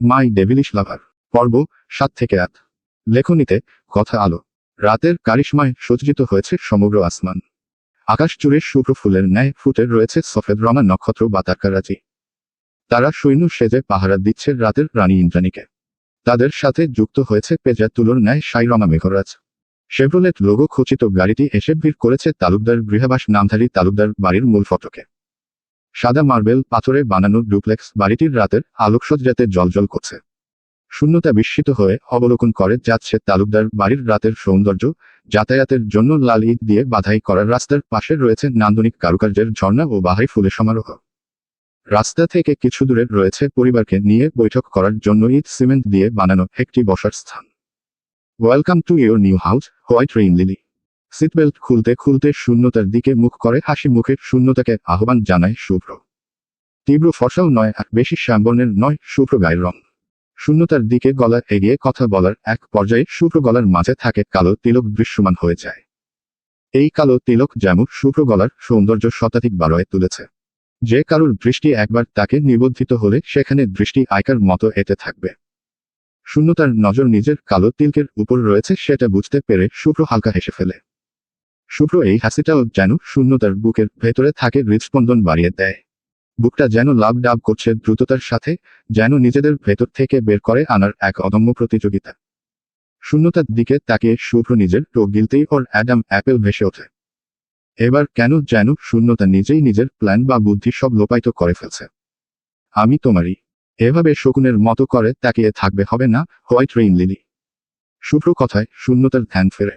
মাই devilish লাভার। পর্ব সাত থেকে আট। লেখনীতে, কথা আলো। রাতের কারিশমায় সজ্জিত হয়েছে সমগ্র আসমান। আকাশ জুড়ে শুভ্র ফুলের ন্যায় ফুটে রয়েছে সফেদ রঙা নক্ষত্র বা তারকারাজি তারা সৈন্য সেজে পাহারা দিচ্ছে রাতের রানী ইন্দ্রাণীকে। তাদের সাথে যুক্ত হয়েছে পেজা তুলোর ন্যায় সাইরঙা মেঘরাজ। শেভ্রোলেট লোগো খচিত গাড়িটি এসে ভিড় করেছে তালুকদার গৃহাবাস নামধারী তালুকদার বাড়ির মূল ফটকে। সাদা মার্বেল, পাথরে বানানো ডুপ্লেক্স বাড়িটির রাতের আলোকসজ্জাতে জলজল করছে। শূন্যতা বিস্মিত হয়ে অবলোকন করে যাচ্ছে তালুকদার বাড়ির রাতের সৌন্দর্য যাতায়াতের জন্য লাল ইট দিয়ে বাধাই করার রাস্তার পাশে রয়েছে নান্দনিক কারুকার্যের ঝর্ণা ও বাহাই ফুলের সমারোহ। রাস্তা থেকে কিছু দূরে রয়েছে পরিবারকে নিয়ে বৈঠক করার জন্য ইট সিমেন্ট দিয়ে বানানো একটি বসার স্থান। Welcome to your new house white rain lily seatbelt খুলতে খুলতে শূন্যতার দিকে মুখ করে হাসি মুখে শূন্যতাকে আহ্বান জানায় শুভ্র। তীব্র ফসাও নয় আর বেশি শ্যামবর্ণের নয়, শুভ্র গায়ের রং। শূন্যতার দিকে গলা এগিয়ে কথা বলার এক পর্যায়ে শুভ্র গলার মাঝে থাকে কালো তিলক দৃশ্যমান হয়ে যায়। এই কালো তিলক যেমন শুভ্র গলার সৌন্দর্য শতাধিক বারোয় তুলেছে। যে কারুর দৃষ্টি একবার তাকে নিবদ্ধিত হলে সেখানে দৃষ্টি আয়কার মতো এতে থাকবে। শূন্যতার নজর নিজের কালো তিলকের উপর রয়েছে সেটা বুঝতে পেরে শুভ্র হালকা হেসে ফেলে। শুভ্র এই হাসিটাও যেন শূন্যতার বুকের ভেতরে থাকে হৃদস্পন্দন বাড়িয়ে দেয়। বুকটা যেন লাভ ডাব করছে দ্রুততার সাথে, যেন নিজেদের ভেতর থেকে বের করে আনার এক অদম্য প্রতিযোগিতা। শূন্যতার দিকে তাকিয়ে শুভ্র নিজের টো গিলতেই ওর অ্যাডাম অ্যাপেল ভেসে ওঠে। এবার কেন যেন শূন্যতা নিজেই নিজের প্ল্যান বা বুদ্ধি সব লোপায়িত করে ফেলছে। আমি তোমারই। এভাবে শকুনের মতো করে তাকিয়ে থাকবে হবে না হোয়াইট রেইন লিলি। শুভ্র কথায় শূন্যতার ধ্যান ফেরে।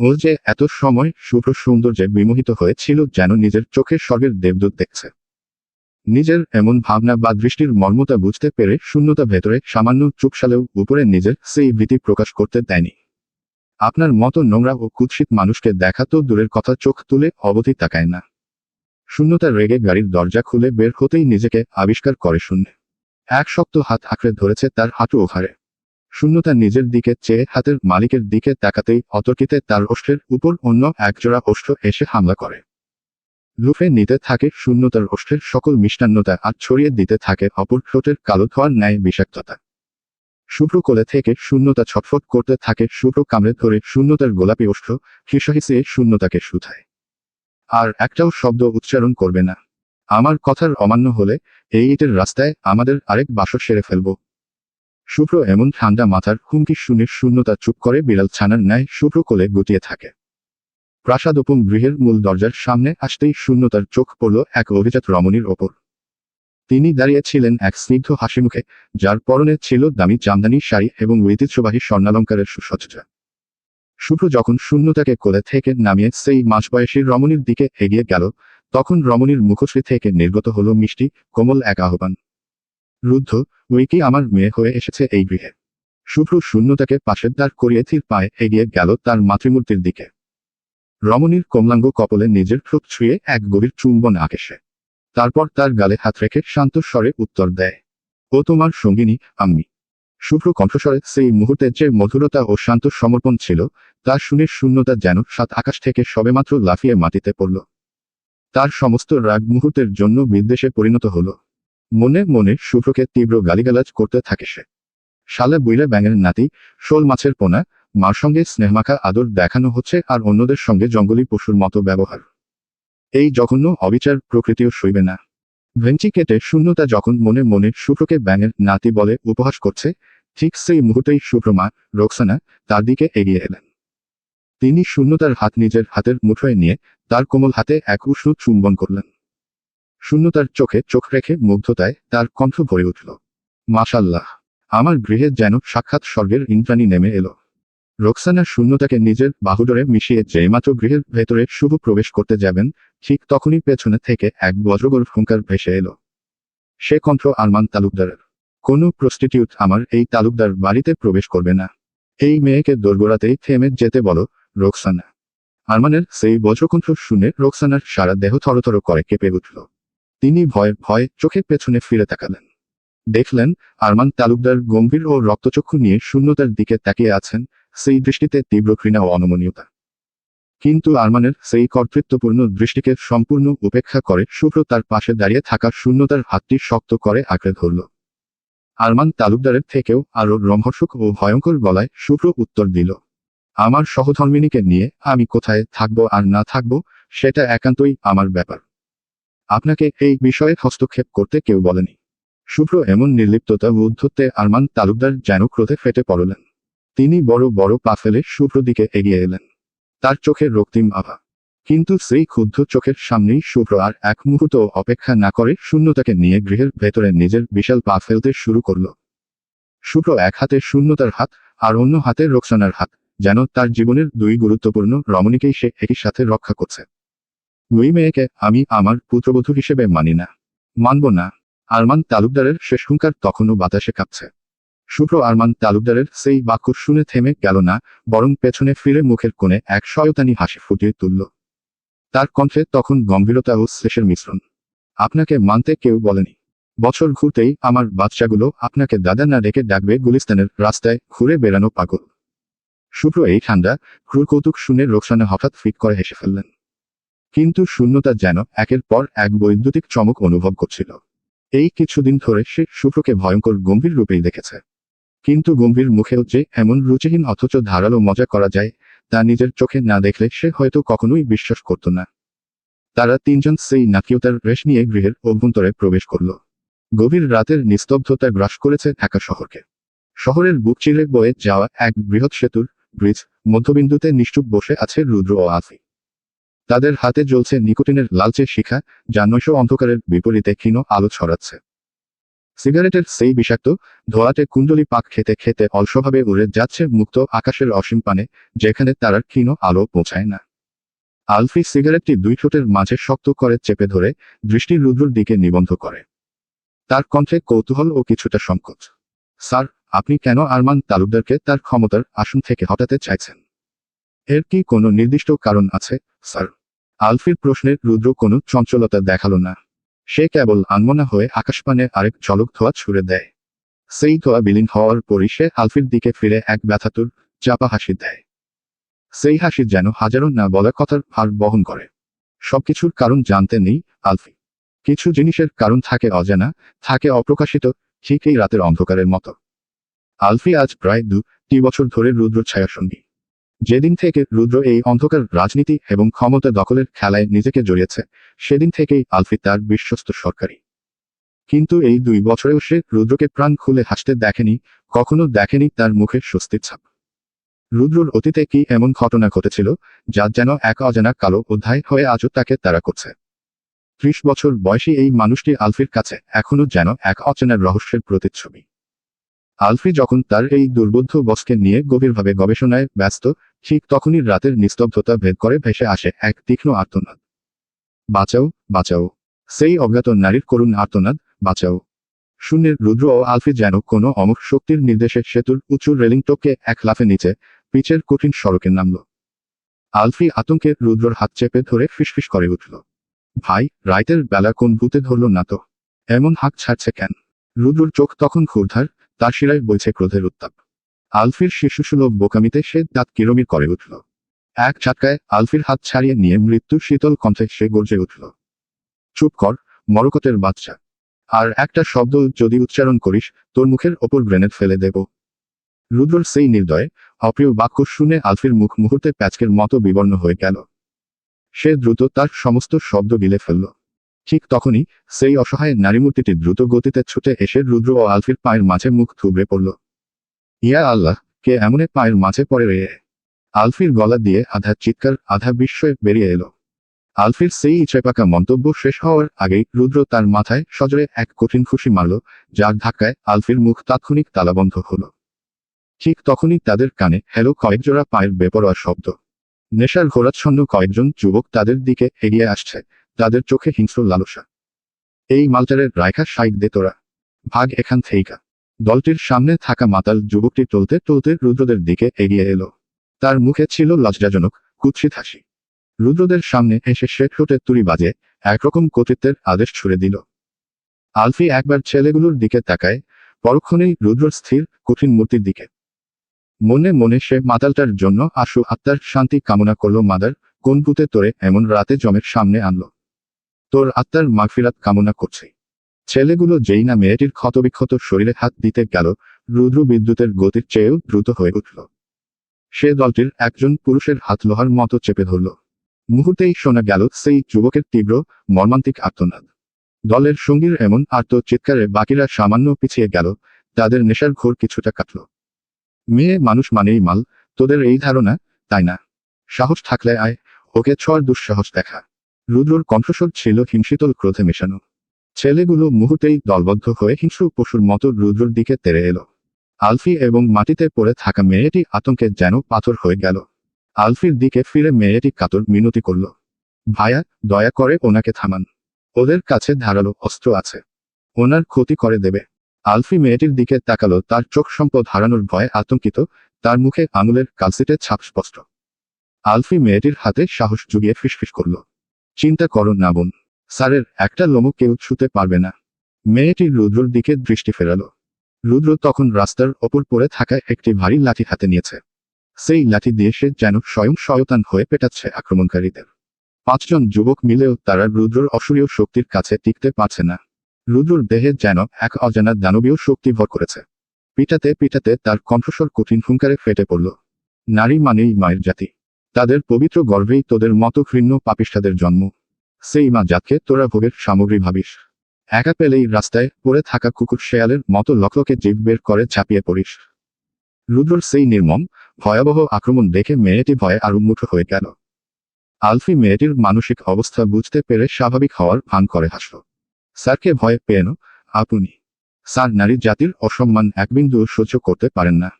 ও যে এত সময় শুভ্র সৌন্দর্যে বিমোহিত হয়েছিল যেন নিজের চোখের স্বর্গের দেবদূত দেখছে। নিজের এমন ভাবনা বা দৃষ্টির মর্মতা বুঝতে পেরে শূন্যতা ভেতরে সামান্য চুপসালেও উপরে নিজের সেই ভীতি প্রকাশ করতে দেয়নি। আপনার মতো নোংরা ও কুৎসিত মানুষকে দেখা তো দূরের কথা চোখ তুলে অবধি তাকায় না। শূন্যতা রেগে গাড়ির দরজা খুলে বের হতেই নিজেকে আবিষ্কার করে শূন্যে। এক শক্ত হাত আঁকড়ে ধরেছে তার হাঁটু ওখারে শূন্যতা নিজের দিকে চেয়ে হাতের মালিকের দিকে তাকাতেই অতর্কিতে তার ওষ্ঠের উপর অন্য একজোড়া ওষ্ঠ এসে হামলা করে। লুফে নিতে থাকে শূন্যতার ওষ্ঠের সকল মিষ্টান্নতা আর ছড়িয়ে দিতে থাকে অপর ঠোঁটের কালো ধোয়ার ন্যায় বিষাক্ততা। শুভ্র কোলে থেকে শূন্যতা ছটফট করতে থাকে শুভ্র কামড়ে ধরে শূন্যতার গোলাপি ওষ্ঠ হিসহিসে শূন্যতাকে শুধায়। আর একটাও শব্দ উচ্চারণ করবে না। আমার কথার অমান্য হলে এই ইটের রাস্তায় আমাদের আরেক বাসর সেরে ফেলব। শুভ্র এমন ঠান্ডা মাথার হুমকি শুনে শূন্যতা চুপ করে বিড়াল ছানার ন্যায় শুভ্র কোলে গুটিয়ে থাকে। প্রাসাদ প্রাসাদোপম গৃহের মূল দরজার সামনে আসতেই শূন্যতার চোখ পড়ল এক অভিজাত রমণীর ওপর। তিনি দাঁড়িয়েছিলেন এক স্নিগ্ধ হাসিমুখে যার পরনে ছিল দামি জামদানি শাড়ি এবং ঐতিহ্যবাহী স্বর্ণালঙ্কারের সুসজ্জা। শুভ্র যখন শূন্যতাকে কোলে থেকে নামিয়ে সেই মাঝবয়সী রমণীর দিকে এগিয়ে গেল, তখন রমণীর মুখশ্রী থেকে নির্গত হলো মিষ্টি, কোমল এক আহ্বান। রুদ্ধ ওই কি আমার মেয়ে হয়ে এসেছে এই গৃহে। শুভ্র শূন্যতাকে পাশের দ্বার করিয়ে থির পায়ে এগিয়ে গেল তার মাতৃমূর্তির দিকে। রমণীর কমলাঙ্গ কপলে নিজের ঠোঁট ছুঁয়ে এক গভীর চুম্বন আকেশে তারপর তার গালে হাত রেখে শান্ত স্বরে উত্তর দেয়, ও তোমার সঙ্গিনী আমি শুভ্র কণ্ঠস্বরে সেই মুহূর্তে যে মধুরতা ও শান্ত সমর্পণ ছিল, তা শুনে শূন্যতা যেন সাত আকাশ থেকে সবেমাত্র লাফিয়ে মাটিতে পড়ল। তার সমস্ত রাগ মুহূর্তের জন্য বিদ্বেষে পরিণত হল। মনে মনে শুভ্রকে তীব্র গালিগালাজ করতে থাকে সে। শালা বুইলা ব্যাঙের নাতি, শোল মাছের পোনা, মার সঙ্গে স্নেহমাখা আদর দেখানো হচ্ছে আর অন্যদের সঙ্গে জঙ্গলি পশুর মতো ব্যবহার। এই জঘন্য অবিচার প্রকৃতিও সইবে না। ভেঞ্চি কেটে শূন্যতা যখন মনে মনে শুভ্রকে ব্যাঙের নাতি বলে উপহাস করছে, ঠিক সেই মুহূর্তেই শুভ্রমা রোকসানা, তার দিকে এগিয়ে এলেন। তিনি শূন্যতার হাত নিজের হাতের মুঠোয় নিয়ে তার কোমল হাতে এক উষ্ণ চুম্বন করলেন। শূন্যতার চোখে চোখ রেখে মুগ্ধতায় তার কণ্ঠ ভরে উঠল। মাশাল্লাহ আমার গৃহে যেন সাক্ষাৎ স্বর্গের ইন্দ্রাণী নেমে এলো। রোকসানা শূন্যতাকে নিজের বাহুডরে মিশিয়ে যেইমাত্র গৃহের ভেতরে শুভ প্রবেশ করতে যাবেন, ঠিক তখনই পেছনে থেকে এক বজ্রগর হুঙ্কার ভেসে এলো। সে কণ্ঠ আরমান তালুকদারের, কোনো প্রস্টিটিউট আমার এই তালুকদার বাড়িতে প্রবেশ করবে না। এই মেয়েকে দোরগোড়াতেই থেমে যেতে বলো, রোকসানা। আরমানের সেই বজ্রকণ্ঠ শুনে রোকসানার সারা দেহ থরথর করে কেঁপে উঠল। তিনি ভয়ে ভয়ে চোখের পেছনে ফিরে তাকালেন। দেখলেন, আরমান তালুকদার গম্ভীর ও রক্তচক্ষু নিয়ে শূন্যতার দিকে তাকিয়ে আছেন, সেই দৃষ্টিতে তীব্র ঘৃণা ও অনমনীয়তা। কিন্তু আরমানের সেই কর্তৃত্বপূর্ণ দৃষ্টিকে সম্পূর্ণ উপেক্ষা করে শুভ্র তার পাশে দাঁড়িয়ে থাকা শূন্যতার হাতটি শক্ত করে আঁকড়ে ধরল। আরমান তালুকদারের থেকেও আরও রমহর্ষক ও ভয়ঙ্কর গলায় শুভ্র উত্তর দিল, আমার সহধর্মিনীকে নিয়ে আমি কোথায় থাকব আর না থাকব, সেটা একান্তই আমার ব্যাপার। আপনাকে এই বিষয়ে হস্তক্ষেপ করতে কেউ বলেনি। শুভ্র এমন নির্লিপ্ততা উদ্ধত্তে আরমান তালুকদার যেন ক্রোধে ফেটে পড়লেন। তিনি বড় বড় পা ফেলে শুভ্র দিকে এগিয়ে এলেন। তার চোখের রক্তিম আভা। কিন্তু সেই ক্ষুব্ধ চোখের সামনেই শুভ্র আর এক মুহূর্ত অপেক্ষা না করে শূন্যতাকে নিয়ে গৃহের ভেতরে নিজের বিশাল পা ফেলতে শুরু করল। শুভ্র এক হাতে শূন্যতার হাত আর অন্য হাতে রোকসানার হাত, যেন তার জীবনের দুই গুরুত্বপূর্ণ রমণীকেই সে একই সাথে রক্ষা করছে। দুই মেয়েকে আমি আমার পুত্রবধূ হিসেবে মানি না। মানব না। আরমান তালুকদারের শেষ হুঙ্কার তখনও বাতাসে কাঁপছে। শুভ্র আরমান তালুকদারের সেই বাক্য শুনে থেমে গেল না, বরং পেছনে ফিরে মুখের কোণে এক শয়তানি হাসি ফুটিয়ে তুলল। তার কণ্ঠে তখন গম্ভীরতা ও শেষের মিশ্রণ। আপনাকে মানতে কেউ বলেনি। বছর ঘুরতেই আমার বাচ্চাগুলো আপনাকে দাদা না ডেকে ডাকবে গুলিস্তানের রাস্তায় ঘুরে বেড়ানো পাগল। শুভ্র এই ঠান্ডা, ক্রুর কৌতুক শুনে রোকসানা হঠাৎ ফিট করে হেসে ফেললেন। কিন্তু শূন্যতা যেন একের পর এক বৈদ্যুতিক চমক অনুভব করছিল। এই কিছুদিন ধরে সে শুভ্রকে ভয়ঙ্কর গম্ভীর রূপেই দেখেছে। কিন্তু গম্ভীর মুখেও যে এমন রুচিহীন অথচ ধারালো মজা করা যায়, তা নিজের চোখে না দেখলে সে হয়তো কখনোই বিশ্বাস করত না। তারা তিনজন সেই নাকিয়তার রেশ নিয়ে গৃহের অভ্যন্তরে প্রবেশ করল। গভীর রাতের নিস্তব্ধতা গ্রাস করেছে ঢাকা শহরকে। শহরের বুক চিরে বয়ে যাওয়া এক বৃহৎ সেতুর ব্রিজ মধ্যবিন্দুতে নিশ্চুপ বসে আছে রুদ্র ও আফি। তাদের হাতে জ্বলছে নিকোটিনের লালচে শিখা, যা নৈশ অন্ধকারের বিপরীতে ক্ষীণ আলো ছড়াচ্ছে। সিগারেটের সেই বিষাক্ত, ধোয়াটে কুণ্ডলি পাক খেতে খেতে অলসভাবে উড়ে যাচ্ছে মুক্ত আকাশের অসীম পানে, যেখানে তারার ক্ষীণ আলো পৌঁছায় না। আলফি সিগারেটটি দুই ঠোঁটের মাঝে শক্ত করে চেপে ধরে, দৃষ্টি রুদ্রর দিকে নিবন্ধ করে। তার কণ্ঠে কৌতূহল ও কিছুটা সংকোচ। স্যার, আপনি কেন আরমান তালুকদারকে তার ক্ষমতার আসন থেকে হটাতে চাইছেন? এর কি কোনো নির্দিষ্ট কারণ আছে, স্যার? আলফির প্রশ্নের রুদ্র কোনো চঞ্চলতা দেখাল না। সে কেবল আনমনা হয়ে আকাশপানে আরেক ঝলক ধোয়া ছুড়ে দেয়। সেই ধোয়া বিলীন হওয়ার পরই সে আলফির দিকে ফিরে এক ব্যথাতুর, চাপা হাসি দেয়। সেই হাসি যেন হাজারো না বলা কথার ভার বহন করে। সবকিছুর কারণ জানতে নেই আলফি। কিছু জিনিসের কারণ থাকে অজানা, থাকে অপ্রকাশিত, ঠিক এই রাতের অন্ধকারের মতো। আলফি আজ প্রায় দু দুটি বছর ধরে রুদ্র ছায়াসঙ্গী। যেদিন থেকে রুদ্র এই অন্ধকার রাজনীতি এবং ক্ষমতা দখলের খেলায় নিজেকে জড়িয়েছে, সেদিন থেকেই আলফি তার বিশ্বস্ত সরকারি। কিন্তু এই দুই বছরেও সে রুদ্রকে প্রাণ খুলে হাসতে দেখেনি, কখনো দেখেনি তার মুখে স্বস্তির ছাপ। রুদ্রর অতীতে কি এমন ঘটনা ঘটেছিল, যা যেন এক অজানা কালো অধ্যায় হয়ে আজও তাকে তারা করছে? ত্রিশ বছর বয়সী এই মানুষটি আলফির কাছে এখনও যেন এক অচেনার রহস্যের প্রতিচ্ছবি। আলফি যখন তার এই দুর্বোধ্য বসকে নিয়ে গভীরভাবে গবেষণায় ব্যস্ত ঠিক তখনই রাতের নিস্তব্ধতা ভেদ করে ভেসে আসে এক তীক্ষ্ণ আর্তনাদ। বাঁচাও বাঁচাও। সেই অজ্ঞাত নারীর করুণ আর্তনাদ, বাঁচাও। শূন্যের রুদ্র ও আলফি যেন কোনো অমুক শক্তির নির্দেশে সেতুর উঁচু রেলিং টোপকে এক লাফে নিচে, পিচের কঠিন সড়কে নামল। আলফি আতঙ্কে রুদ্রর হাত চেপে ধরে ফিসফিস করে উঠল। ভাই, রাইতের বেলা কোন ভূতে ধরল না তো? এমন হাঁক ছাড়ছে কেন? রুদ্রর চোখ তখন ক্ষুরধার, তার শিরায় বইছে ক্রোধের উত্তাপ। আলফির শিশুসুলভ বোকামিতে সে দাঁত কিরমির করে উঠল। এক চাটকায় আলফির হাত ছাড়িয়ে নিয়ে মৃত্যু শীতল কণ্ঠে সে গর্জে উঠল। চুপ কর, মরকতের বাচ্চা। আর একটা শব্দ যদি উচ্চারণ করিস, তোর মুখের ওপর গ্রেনেড ফেলে দেব। রুদ্রর সেই নির্দয়ে, অপ্রিয় বাক্য শুনে আলফির মুখ মুহূর্তে প্যাচকের মতো বিবর্ণ হয়ে গেল। সে দ্রুত তার সমস্ত শব্দ গিলে ফেলল। ঠিক তখনই সেই অসহায় নারীমূর্তিটি দ্রুত গতিতে ছুটে এসে রুদ্র ও আলফির পায়ের মাঝে মুখ থুবড়ে পড়ল। ইয়া আল্লাহ, কে এমনে পায়ের মাঝে পড়ে রে আলফির গলা দিয়ে আধা চিৎকার, আধা বিস্ময়ে বেরিয়ে এলো। আলফির সেই ইচ্ছেপাকা মন্তব্য শেষ হওয়ার আগেই রুদ্র তার মাথায় সজরে এক কঠিন খুশি মারল, যার ধাক্কায় আলফির মুখ তাৎক্ষণিক তালাবন্ধ হল। ঠিক তখনই তাদের কানে হেলো কয়েকজোড়া পায়ের বেপরোয়া শব্দ। নেশার ঘোরাচ্ছন্ন কয়েকজন যুবক তাদের দিকে এগিয়ে আসছে, তাদের চোখে হিংস্র লালসা। এই মালটারের রায়খা সাইড দে তোরা। ভাগ এখান থেইকা। দলটির সামনে থাকা মাতাল যুবকটি টলতে টলতে রুদ্রদের দিকে এগিয়ে এলো। তার মুখে ছিল লজ্জাজনক, কুৎসিত হাসি। রুদ্রদের সামনে এসে সে ঠোঁটে তুড়ি বাজে, একরকম কর্তৃত্বের আদেশ ছুড়ে দিল। আলফি একবার ছেলেগুলোর দিকে তাকায়, পরক্ষণেই রুদ্র স্থির, কঠিন মূর্তির দিকে। মনে মনে সে মাতালটার জন্য আশু আত্মার শান্তি কামনা করল, মাদার, কোন ভূতে তোরে এমন রাতে জমের সামনে আনল? তোর আত্মার মাগফিরাত কামনা করছি। ছেলেগুলো যেই না মেয়েটির ক্ষতবিক্ষত শরীরে হাত দিতে গেল, রুদ্র বিদ্যুতের গতির চেয়েও দ্রুত হয়ে উঠল। সে দলটির একজন পুরুষের হাত লোহার মতো চেপে ধরল। মুহূর্তেই শোনা গেল সেই যুবকের তীব্র, মর্মান্তিক আর্তনাদ। দলের সঙ্গীর এমন আর্ত চিৎকারে বাকিরা সামান্য পিছিয়ে গেল, তাদের নেশার ঘোর কিছুটা কাটল। মেয়ে মানুষ মানেই মাল, তোদের এই ধারণা, তাই না? সাহস থাকলে আয়, ওকে ছড় দুঃসাহস দেখা। রুদ্রর কণ্ঠস্বর ছিল হিমশীতল ক্রোধে মেশানো। ছেলেগুলো মুহূর্তেই দলবদ্ধ হয়ে হিংস্র পশুর মতো রুদ্রর দিকে তেড়ে এলো। আলফি এবং মাটিতে পড়ে থাকা মেয়েটি আতঙ্কে যেন পাথর হয়ে গেল। আলফির দিকে ফিরে মেয়েটি কাতর মিনতি করল। ভায়া, দয়া করে ওনাকে থামান। ওদের কাছে ধারালো অস্ত্র আছে। ওনার ক্ষতি করে দেবে। আলফি মেয়েটির দিকে তাকালো, তার চোখ সম্পদ হারানোর ভয়ে আতঙ্কিত, তার মুখে আঙুলের কালসিটে ছাপ স্পষ্ট। আলফি মেয়েটির হাতে সাহস জুগিয়ে ফিসফিস করল। চিন্তা করো না, বোন। স্যারের একটা লোমও কেউ ছুতে পারবে না। মেয়েটি রুদ্রর দিকে দৃষ্টি ফেরালো। রুদ্র তখন রাস্তার ওপর পড়ে থাকা একটি ভারী লাঠি হাতে নিয়েছে। সেই লাঠি দিয়ে সে যেন স্বয়ং শয়তান হয়ে পেটাচ্ছে আক্রমণকারীদের। পাঁচজন যুবক মিলেও তারা রুদ্রর অসুরীয় শক্তির কাছে টিকতে পারছে না। রুদ্রর দেহে যেন এক অজানা দানবীয় শক্তি ভর করেছে। পিটাতে পিটাতে তার কণ্ঠস্বর কঠিন হুঙ্কারে ফেটে পড়ল। নারী মানেই মায়ের জাতি। তাদের পবিত্র গর্ভেই তোদের মতো ঘৃণ্য পাপিষ্ঠাদের জন্ম। সেই মা জাতকে তোরা ভোগের সামগ্রী ভাবিস। একা পেলেই রাস্তায় পড়ে থাকা কুকুর শেয়ালের মতো লকলকে জিভ বের করে ঝাঁপিয়ে পড়িস। রুদ্রর সেই নির্মম, ভয়াবহ আক্রমণ দেখে মেয়েটি ভয়ে আরও মুঠো হয়ে গেল। আলফি মেয়েটির মানসিক অবস্থা বুঝতে পেরে স্বাভাবিক হওয়ার ভান করে হাসল। স্যারকে ভয় পেয়েন আপনি। স্যার নারী জাতির অসম্মান এক বিন্দু সহ্য করতে পারেন না।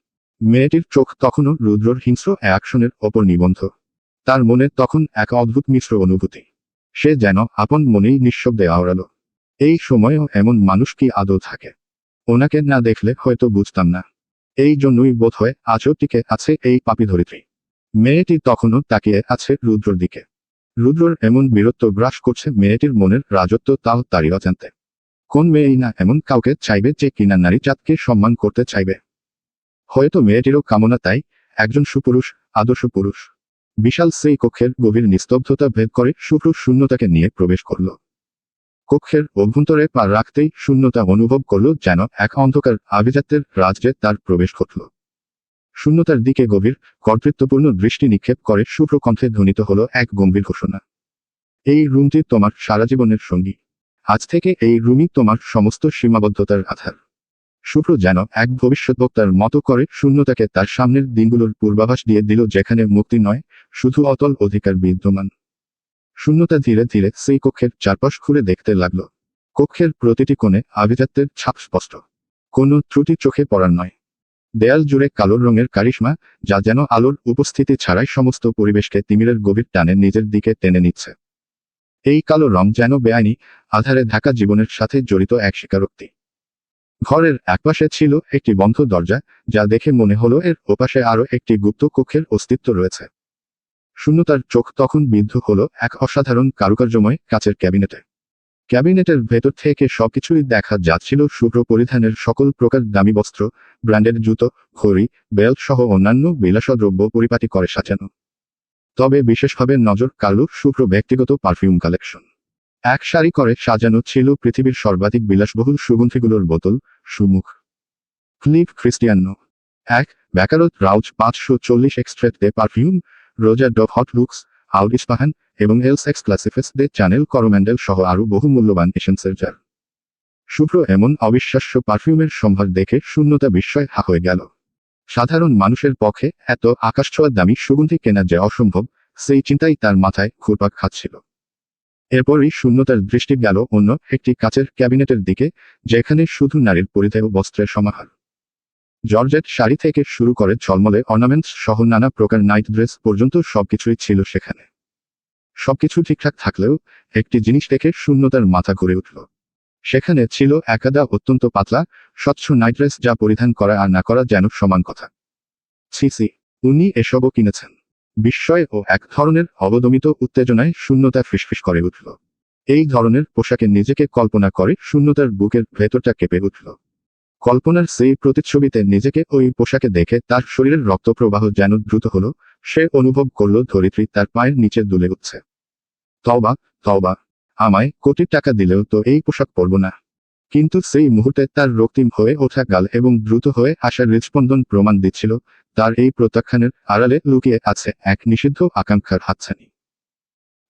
মেয়েটির চোখ তখনও রুদ্রর হিংস্র অ্যাকশনের ওপর নিবন্ধ তার মনে তখন এক অদ্ভুত মিশ্র অনুভূতি। সে যেন আপন মনেই নিঃশব্দে আওড়ালো। এই সময়েও এমন মানুষ কি আদৌ থাকে? ওনাকে না দেখলে হয়তো বুঝতাম না। এই জন্যই বোধ হয় আজও টিকে আছে এই পাপি ধরিত্রী। মেয়েটি তখনও তাকিয়ে আছে রুদ্রর দিকে। রুদ্রর এমন বীরত্ব গ্রাস করছে মেয়েটির মনের রাজত্ব তাও তারই অজান্তে। কোন মেয়েই না এমন কাউকে চাইবে যে কিনা নারী জাতকে সম্মান করতে চাইবে? হয়তো মেয়েটিরও কামনা তাই, একজন সুপুরুষ, আদর্শ পুরুষ। বিশাল সেই কক্ষের গভীর নিস্তব্ধতা ভেদ করে শুভ্র শূন্যতাকে নিয়ে প্রবেশ করল। কক্ষের অভ্যন্তরে পা রাখতেই শূন্যতা অনুভব করল যেন এক অন্ধকার আভিজাত্যের রাজ্যে তার প্রবেশ ঘটল শূন্যতার দিকে গভীর, কর্তৃত্বপূর্ণ দৃষ্টি নিক্ষেপ করে শুভ্র কণ্ঠে ধ্বনিত হল এক গম্ভীর ঘোষণা। এই রুমটি তোমার সারা জীবনের সঙ্গী। আজ থেকে এই রুমই তোমার সমস্ত সীমাবদ্ধতার আধার। শুভ্র যেন এক ভবিষ্যৎবক্তার মতো করে শূন্যতাকে তার সামনের দিনগুলোর পূর্বাভাস দিয়ে দিল যেখানে মুক্তি নয়, শুধু অতল অধিকার বিদ্যমান। শূন্যতা ধীরে ধীরে সেই কক্ষের চারপাশ ঘুরে দেখতে লাগল। কক্ষের প্রতিটি কোণে আভিজাত্যের ছাপ স্পষ্ট। কোনো ত্রুটি চোখে পড়ার নয়। দেয়াল জুড়ে কালোর রঙের কারিশমা, যা যেন আলোর উপস্থিতি ছাড়াই সমস্ত পরিবেশকে তিমিরের গভীর টানে নিজের দিকে টেনে নিচ্ছে। এই কালো রং যেন বেআইনি, আধারে ঢাকা জীবনের সাথে জড়িত এক স্বীকারোক্তি। ঘরের একপাশে ছিল একটি বন্ধ দরজা, যা দেখে মনে হলো এর ওপাশে আরও একটি গুপ্ত কক্ষের অস্তিত্ব রয়েছে। শূন্যতার চোখ তখন বিদ্ধ হলো এক অসাধারণ কারুকার্যময় কাচের ক্যাবিনেটে। ক্যাবিনেটের ভেতর থেকে সবকিছুই দেখা যাচ্ছিল শুভ্র পরিধানের সকল প্রকার দামি বস্ত্র, ব্র্যান্ডেড জুতো, ঘড়ি, বেল্ট সহ অন্যান্য বিলাসদ্রব্য পরিপাটি করে সাজানো। তবে বিশেষভাবে নজর কালো শুভ্র ব্যক্তিগত পারফিউম কালেকশন। এক সারি করে সাজানো ছিল পৃথিবীর সর্বাধিক বিলাসবহুল সুগন্ধিগুলোর বোতল, সুমুখ। ফ্লিপ খ্রিস্টিয়ানো এক, ব্যাকারত রাউজ পাঁচশো চল্লিশ এক্সট্রেট দে পারফিউম, রোজা ডভ হট লুকস আউট ইস্পাহান এবং এলস এক্স ক্লাসিফেস দে চ্যানেল করোম্যান্ডেল সহ আরও বহু মূল্যবান এসেন্সের জার। শুভ্র এমন অবিশ্বাস্য পারফিউমের সম্ভার দেখে শূন্যতা বিস্ময় হা হয়ে গেল। সাধারণ মানুষের পক্ষে এত আকাশছোঁয়া দামি সুগন্ধি কেনা যে অসম্ভব, সেই চিন্তাই তার মাথায় ঘুরপাক খাচ্ছিল। এরপরই শূন্যতার দৃষ্টি গেল অন্য একটি কাচের ক্যাবিনেটের দিকে, যেখানে শুধু নারীর পরিধেয় বস্ত্রের সমাহার। জর্জেট শাড়ি থেকে শুরু করে ঝলমলে অর্নামেন্টস সহ নানা প্রকার নাইট ড্রেস পর্যন্ত সবকিছুই ছিল সেখানে। সবকিছু ঠিকঠাক থাকলেও একটি জিনিস দেখে শূন্যতার মাথা ঘুরে উঠল। সেখানে ছিল একাদা অত্যন্ত পাতলা, স্বচ্ছ নাইট ড্রেস যা পরিধান করা আর না করা যেন সমান কথা। ছিসি উনি এসবও কিনেছেন। বিস্ময় ও এক ধরনের অবদমিত উত্তেজনায় শূন্যতা ফিসফিস করে উঠল। এই ধরনের পোশাকে নিজেকে কল্পনা করে শূন্যতার বুকের ভেতরটা কেঁপে উঠল। কল্পনার সেই প্রতিচ্ছবিতে নিজেকে ওই পোশাকে দেখে তার শরীরের রক্তপ্রবাহ যেন দ্রুত হলো, সে অনুভব করল ধরিত্রী তার পায়ের নিচে দুলে উঠছে। তওবা তওবা, আমায় কোটি টাকা দিলেও তো এই পোশাক পরব না। কিন্তু সেই মুহূর্তে তার রক্তিম হয়ে ওঠা গাল এবং দ্রুত হয়ে আসা হৃদস্পন্দন প্রমাণ দিচ্ছিল, তার এই প্রত্যাখ্যানের আড়ালে লুকিয়ে আছে এক নিষিদ্ধ আকাঙ্ক্ষার হাতছানি।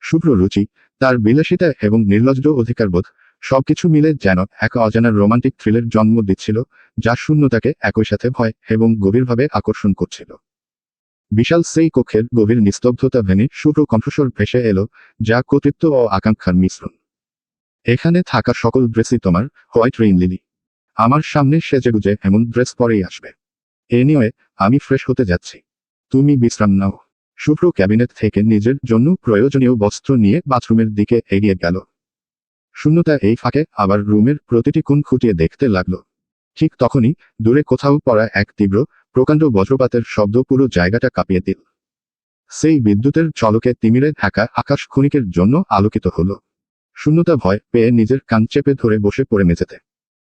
শুভ্র রুচি, তার বিলাসিতা এবং নির্লজ্জ অধিকারবোধ, সবকিছু মিলে যেন এক অজানা রোমান্টিক থ্রিলের জন্ম দিচ্ছিল, যা শূন্যতাকে একই সাথে ভয় এবং গভীরভাবে আকর্ষণ করছিল। বিশাল সেই কক্ষের গভীর নিস্তব্ধতা ভেঙে শুভ্র কণ্ঠস্বর ভেসে এলো, যা কর্তৃত্ব ও আকাঙ্ক্ষার মিশ্রণ। এখানে থাকা সকল ড্রেসই তোমার, হোয়াইট রেইন লিলি। আমার সামনে সেজেগুজে এমন ড্রেস পরেই আসবে। এনিওয়ে আমি ফ্রেশ হতে যাচ্ছি। তুমি বিশ্রাম নাও। শুভ্র ক্যাবিনেট থেকে নিজের জন্য প্রয়োজনীয় বস্ত্র নিয়ে বাথরুমের দিকে এগিয়ে গেল। শূন্যতা এই ফাঁকে আবার রুমের প্রতিটি কোণ খুঁটিয়ে দেখতে লাগল। ঠিক তখনই দূরে কোথাও পড়া এক তীব্র, প্রকাণ্ড বজ্রপাতের শব্দ পুরো জায়গাটা কাঁপিয়ে দিল। সেই বিদ্যুতের চলকে তিমিরে ঢাকা আকাশ ক্ষণিকের জন্য আলোকিত হলো। শূন্যতা ভয় পেয়ে নিজের কান চেপে ধরে বসে পড়ে মেঝেতে।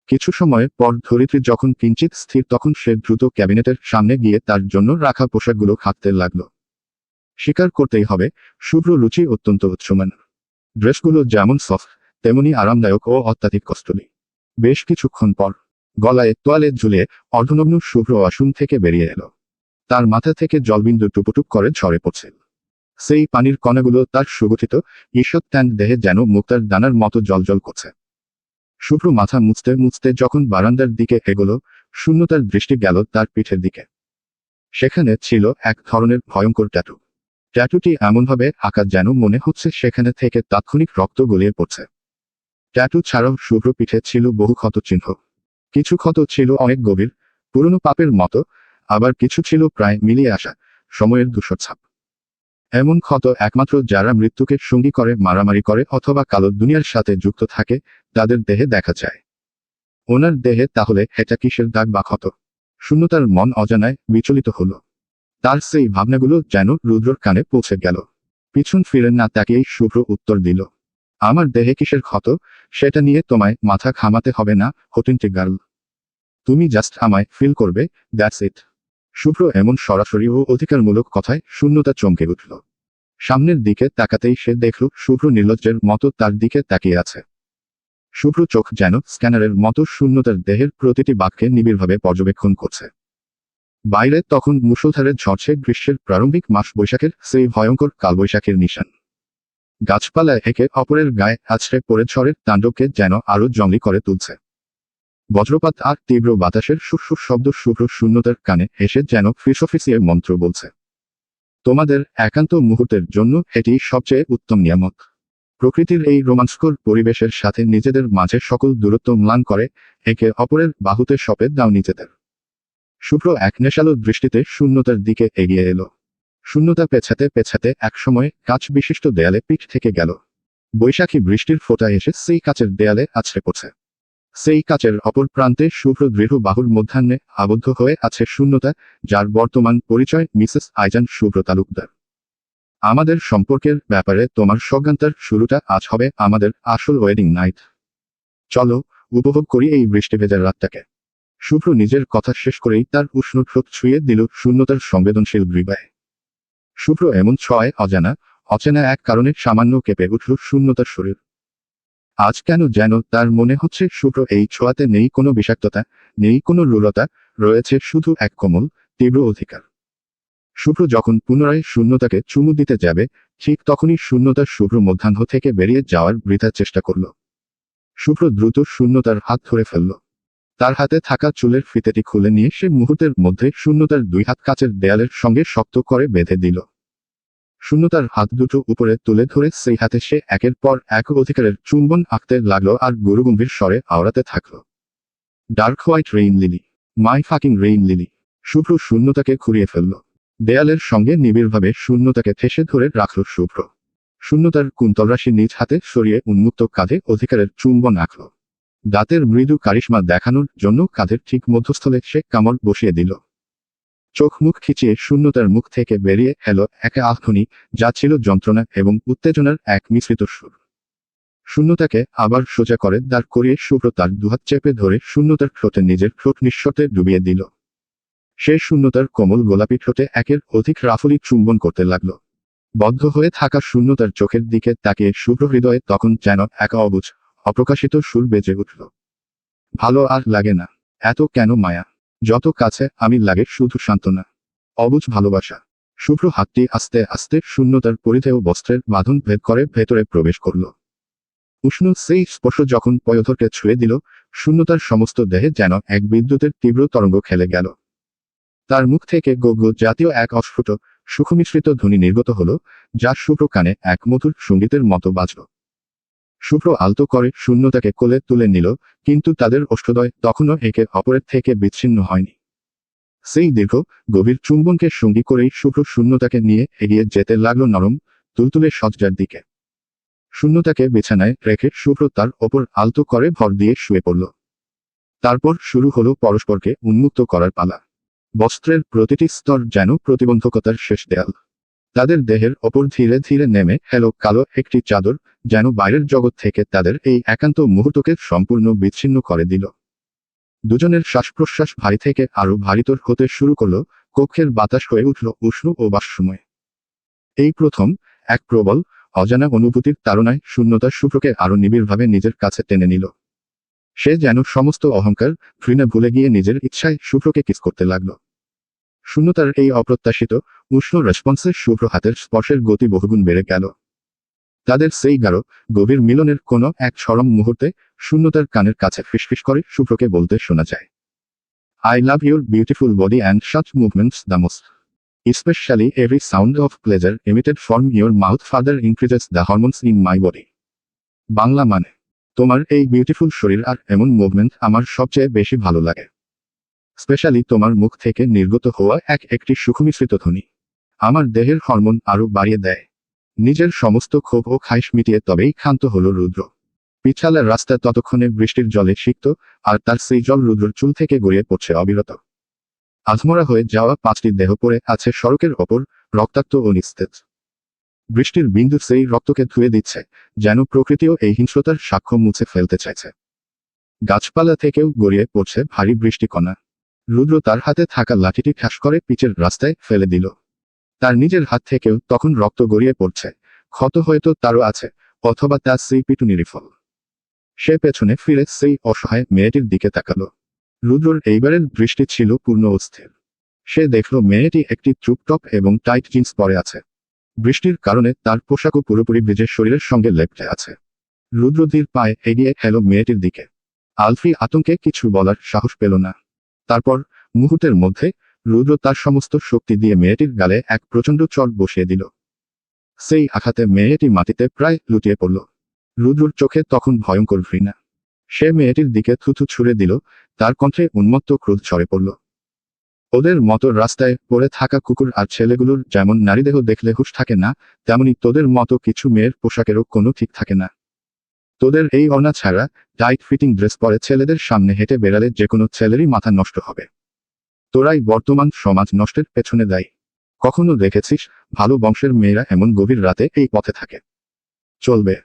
কিছু সময় পর ধরিত্রী যখন কিঞ্চিত স্থির, তখন সে দ্রুত ক্যাবিনেটের সামনে গিয়ে তার জন্য রাখা পোশাকগুলো খাটতে লাগল। স্বীকার করতেই হবে, শুভ্র রুচি অত্যন্ত উৎসমান ড্রেসগুলো যেমন সফট, তেমনি আরামদায়ক ও অত্যাধিক কষ্টলি। বেশ কিছুক্ষণ পর গলায় তোয়ালে ঝুলিয়ে অর্ধনগ্ন শুভ্র আসুন থেকে বেরিয়ে এলো। তার মাথা থেকে জলবিন্দু টুপুটুপ করে ঝরে পড়ছে। সেই পানির কণাগুলো তার সুগঠিত ঈষৎ ট্যান দেহে যেন মুক্তার দানার মতো জলজল করছে। শুভ্র মাথা মুছতে মুছতে যখন বারান্দার দিকে এগোলো, শূন্যতার দৃষ্টি গেল তার পিঠের দিকে। সেখানে ছিল এক ধরনের ভয়ঙ্কর ট্যাটু। ট্যাটুটি এমনভাবে আঁকা যেন মনে হচ্ছে সেখানে থেকে তাৎক্ষণিক রক্ত গলিয়ে পড়ছে। ট্যাটু ছাড়াও শুভ্র পিঠে ছিল বহু ক্ষত চিহ্ন। কিছু ক্ষত ছিল অনেক গভীর, পুরনো পাপের মতো, আবার কিছু ছিল প্রায় মিলিয়ে আসা, সময়ের ধূসর ছাপ। এমন ক্ষত একমাত্র যারা মৃত্যুকে সঙ্গী করে, মারামারি করে অথবা কালো দুনিয়ার সাথে যুক্ত থাকে, তাদের দেহে দেখা যায়। ওনার দেহে তাহলে এটা কিসের দাগ বা ক্ষত? শূন্যতার মন অজানায় বিচলিত হলো। তার সেই ভাবনাগুলো যেন রুদ্রর কানে পৌঁছে গেল। পিছন ফিরে না তাকিয়েই শুভ্র উত্তর দিল, আমার দেহে কিসের ক্ষত? সেটা নিয়ে তোমায় মাথা খামাতে হবে না হটিনটি গার্ল তুমি জাস্ট আমায় ফিল করবে দ্যাটস ইট শুভ্র এমন সরাসরি ও অধিকারমূলক কথায় শূন্যতা চমকে উঠল। সামনের দিকে তাকাতেই সে দেখল শুভ্র নির্লজ্জের মতো তার দিকে তাকিয়ে আছে। শুভ্র চোখ যেন স্ক্যানারের মতো শূন্যতার দেহের প্রতিটি বাক্যে নিবিড়ভাবে পর্যবেক্ষণ করছে। বাইরে তখন মুষলধারে ঝরছে গ্রীষ্মের প্রারম্ভিক মাস বৈশাখের সেই ভয়ঙ্কর কালবৈশাখের নিশান। গাছপালা একে অপরের গায়ে আছড়ে পড়ে ঝড়ের তাণ্ডবকে যেন আরও জঙ্গলি করে তুলছে। বজ্রপাত আর তীব্র বাতাসের সুরসুর শব্দ শুভ্র শূন্যতার কানে এসে যেন ফিসফিসিয়ে মন্ত্র বলছে। তোমাদের একান্ত মুহূর্তের জন্য এটি সবচেয়ে উত্তম নিয়ামক প্রকৃতির এই রোমাঞ্চকর পরিবেশের সাথে নিজেদের মাঝে সকল দূরত্ব ম্লান করে, একে অপরের বাহুতে সপে দাও নিজেদের। শুভ্র এক নেশালো দৃষ্টিতে শূন্যতার দিকে এগিয়ে এলো। শূন্যতা পেছাতে পেছাতে একসময় কাঁচ বিশিষ্ট দেয়ালে পিঠ থেকে গেল। বৈশাখী বৃষ্টির ফোঁটা এসে সেই কাচের দেয়ালে আছড়ে পড়ছে। সেই কাচের অপর প্রান্তে শুভ্র দৃঢ় বাহুর মধ্যাহ্নে আবদ্ধ হয়ে আছে শূন্যতা, যার বর্তমান পরিচয় মিসেস আইজান শুভ্র তালুকদার। আমাদের সম্পর্কের ব্যাপারে তোমার সজ্ঞান্তার শুরুটা আজ হবে আমাদের আসল ওয়েডিং নাইট। চলো, উপভোগ করি এই বৃষ্টি ভেজার রাতটাকে। শুভ্র নিজের কথা শেষ করেই তার উষ্ণ ঠোঁট ছুঁয়ে দিল শূন্যতার সংবেদনশীল গ্রীবায় শুভ্র এমন ছয় অজানা, অচেনা এক কারণে সামান্য কেঁপে উঠল শূন্যতার শরীর। আজ কেন যেন তার মনে হচ্ছে শুভ্র এই ছোঁয়াতে নেই কোনো বিষাক্ততা, নেই কোনো রুলতা রয়েছে শুধু এক কোমল, তীব্র অধিকার। শুভ্র যখন পুনরায় শূন্যতাকে চুমু দিতে যাবে, ঠিক তখনই শূন্যতা শুভ্র মধ্যাহ্ন থেকে বেরিয়ে যাওয়ার বৃথা চেষ্টা করল। শুভ্র দ্রুত শূন্যতার হাত ধরে ফেলল। তার হাতে থাকা চুলের ফিতেটি খুলে নিয়ে সে মুহূর্তের মধ্যে শূন্যতার দুই হাত কাচের দেয়ালের সঙ্গে শক্ত করে বেঁধে দিল। শূন্যতার হাত দুটো উপরে তুলে ধরে সেই হাতে সে একের পর এক অধিকারের চুম্বন আঁকতে লাগল আর গুরুগম্ভীর স্বরে আওড়াতে থাকল। Dark white rain lily my fucking rain lily Shubhra শূন্যতাকে খুঁড়িয়ে ফেলল। দেয়ালের সঙ্গে নিবিড়ভাবে শূন্যতাকে ঠেসে ধরে রাখল শুভ্র। শূন্যতার কুন্তলরাশি নিজ হাতে সরিয়ে উন্মুক্ত কাঁধে অধিকারের চুম্বন আঁকল। দাঁতের মৃদু কারিশ্মা দেখানোর জন্য কাঁধের ঠিক মধ্যস্থলে সে কামড় বসিয়ে দিল। চোখ মুখ খিচিয়ে শূন্যতার মুখ থেকে বেরিয়ে এলো একে আহ্বনি যা ছিল যন্ত্রণা এবং উত্তেজনার এক মিশ্রিত সুর। শূন্যতাকে আবার সোজা করে দাঁড় করিয়ে শুভ্র তার দুহাত চেপে ধরে শূন্যতার ঠোঁটে নিজের ঠোঁট নিঃশর্তে ডুবিয়ে দিল। সে শূন্যতার কোমল গোলাপি ঠোঁটে একের অধিক রাফলি চুম্বন করতে লাগল। বদ্ধ হয়ে থাকা শূন্যতার চোখের দিকে তাকিয়ে শুভ্র হৃদয়ে তখন যেন এক অবুঝ, অপ্রকাশিত সুর বেজে উঠল। ভালো আর লাগে না, এত কেন মায়া? যত কাছে আমি লাগে শুধু সান্ত্বনা। অবুঝ ভালোবাসা। শুভ্র হাতটি আস্তে আস্তে শূন্যতার পরিধেয় বস্ত্রের বাঁধন ভেদ করে ভেতরে প্রবেশ করল। উষ্ণ সেই স্পর্শ যখন পয়থরকে ছুঁয়ে দিল, শূন্যতার সমস্ত দেহে যেন এক বিদ্যুতের তীব্র তরঙ্গ খেলে গেল। তার মুখ থেকে গো গো জাতীয় এক অস্ফুট, সুখমিশ্রিত ধ্বনি নির্গত হল, যা শুভ্র কানে এক মধুর সঙ্গীতের মতো বাজল। শুভ্র আলতো করে শূন্যতাকে কোলে তুলে নিল, কিন্তু তাদের অষ্টদয় তখনও একে অপরের থেকে বিচ্ছিন্ন হয়নি। সেই দীর্ঘ, গভীর চুম্বনকে সঙ্গী করেই শুভ্র শূন্যতাকে নিয়ে এগিয়ে যেতে লাগল নরম, তুলতুলে সজ্জার দিকে। শূন্যতাকে বিছানায় রেখে শুভ্র তার ওপর আলতো করে ভর দিয়ে শুয়ে পড়ল। তারপর শুরু হলো পরস্পরকে উন্মুক্ত করার পালা। বস্ত্রের প্রতিটি স্তর যেন প্রতিবন্ধকতার শেষ দেয়াল। তাদের দেহের ওপর ধীরে ধীরে নেমে এলো কালো একটি চাদর, যেন বাইরের জগৎ থেকে তাদের এই একান্ত মুহূর্তকে সম্পূর্ণ বিচ্ছিন্ন করে দিল। দুজনের শ্বাস প্রশ্বাস ভারী থেকে আরও ভারীতর হতে শুরু করল, কক্ষের বাতাস হয়ে উঠল উষ্ণ ও বাষ্পময়। এই প্রথম, এক প্রবল, অজানা অনুভূতির তাড়নায় শূন্যতা শুভ্রকে আরও নিবিড়ভাবে নিজের কাছে টেনে নিল। সে যেন সমস্ত অহংকার ঘৃণা ভুলে গিয়ে নিজের ইচ্ছায় শুভ্রকে কিস করতে লাগল। শূন্যতার এই অপ্রত্যাশিত, উষ্ণ রেসপন্সে শুভ্র হাতের স্পর্শের গতি বহুগুণ বেড়ে গেল। তাদের সেই গাঢ়, গভীর মিলনের কোনো এক সরম মুহূর্তে শূন্যতার কানের কাছে ফিসফিস করে শুভ্রকে বলতে শোনা যায়। I love your beautiful body and such movements the most especially every sound of pleasure emitted from your mouth further increases the hormones in my body. Bangla মানে তোমার এই বিউটিফুল শরীর আর এমন মুভমেন্ট আমার সবচেয়ে বেশি ভালো লাগে। স্পেশালি তোমার মুখ থেকে নির্গত হওয়া এক একটি সুখমিশ্রিত ধ্বনি। আমার দেহের হরমোন আরও বাড়িয়ে দেয়। নিজের সমস্ত ক্ষোভ ও খাইশ মিটিয়ে তবেই ক্ষান্ত হল রুদ্র। পিছালের রাস্তা ততক্ষণে বৃষ্টির জলে সিক্ত, আর তার সেই জল রুদ্রর চুল থেকে গড়িয়ে পড়ছে অবিরত। আধমরা হয়ে যাওয়া পাঁচটি দেহ পড়ে আছে সড়কের ওপর, রক্তাক্ত ও নিস্তেজ। বৃষ্টির বিন্দু সেই রক্তকে ধুয়ে দিচ্ছে, যেন প্রকৃতিও এই হিংস্রতার সাক্ষ্য মুছে ফেলতে চাইছে। গাছপালা থেকেও গড়িয়ে পড়ছে ভারী বৃষ্টিকণা। রুদ্র তার হাতে থাকা লাঠিটি ঠাস করে পিচের রাস্তায় ফেলে দিল। তার নিজের হাত থেকেও তখন রক্ত গড়িয়ে পড়ছে। ক্ষত হয়তো তারও আছে, অথবা তার সেই পিটুনির ফল। সে পেছনে ফিরে সেই অসহায় মেয়েটির দিকে তাকাল। রুদ্রর এইবারের দৃষ্টি ছিল পূর্ণ অস্থির সে দেখল মেয়েটি একটি ট্রুপটপ এবং টাইট জিন্স পরে আছে। বৃষ্টির কারণে তার পোশাকও পুরোপুরি ভিজে শরীরের সঙ্গে লেপটে আছে। রুদ্রধীর পায়ে এগিয়ে এলো মেয়েটির দিকে। আলফি আতঙ্কে কিছু বলার সাহস পেল না। তারপর মুহূর্তের মধ্যে রুদ্র তার সমস্ত শক্তি দিয়ে মেয়েটির গালে এক প্রচণ্ড চট বসিয়ে দিল। সেই আঘাতে মেয়েটি মাটিতে প্রায় লুটিয়ে পড়ল। রুদ্রর চোখে তখন ভয়ঙ্কর ঘৃণা। সে মেয়েটির দিকে থুথু ছুড়ে দিল, তার কণ্ঠে উন্মত্ত ক্রোধ ছড়ে পড়ল। ওদের মতো রাস্তায় পড়ে থাকা কুকুর আর ছেলেগুলোর যেমন নারীদেহ দেখলে হুশ থাকে না, তেমনি তোদের মতো কিছু মেয়ের পোশাকেরও কোনো ঠিক থাকে না। তোদের এই অনা ছাড়া টাইট ফিটিং ড্রেস পরে ছেলেদের সামনে হেঁটে বেড়ালে যে কোনো ছেলেরই মাথা নষ্ট হবে। তোরাই বর্তমান সমাজ নষ্টের পেছনে দায়ী। কখনো দেখেছিস ভালো বংশের মেয়েরা এমন গভীর রাতে এই পথে থাকে। চলবে।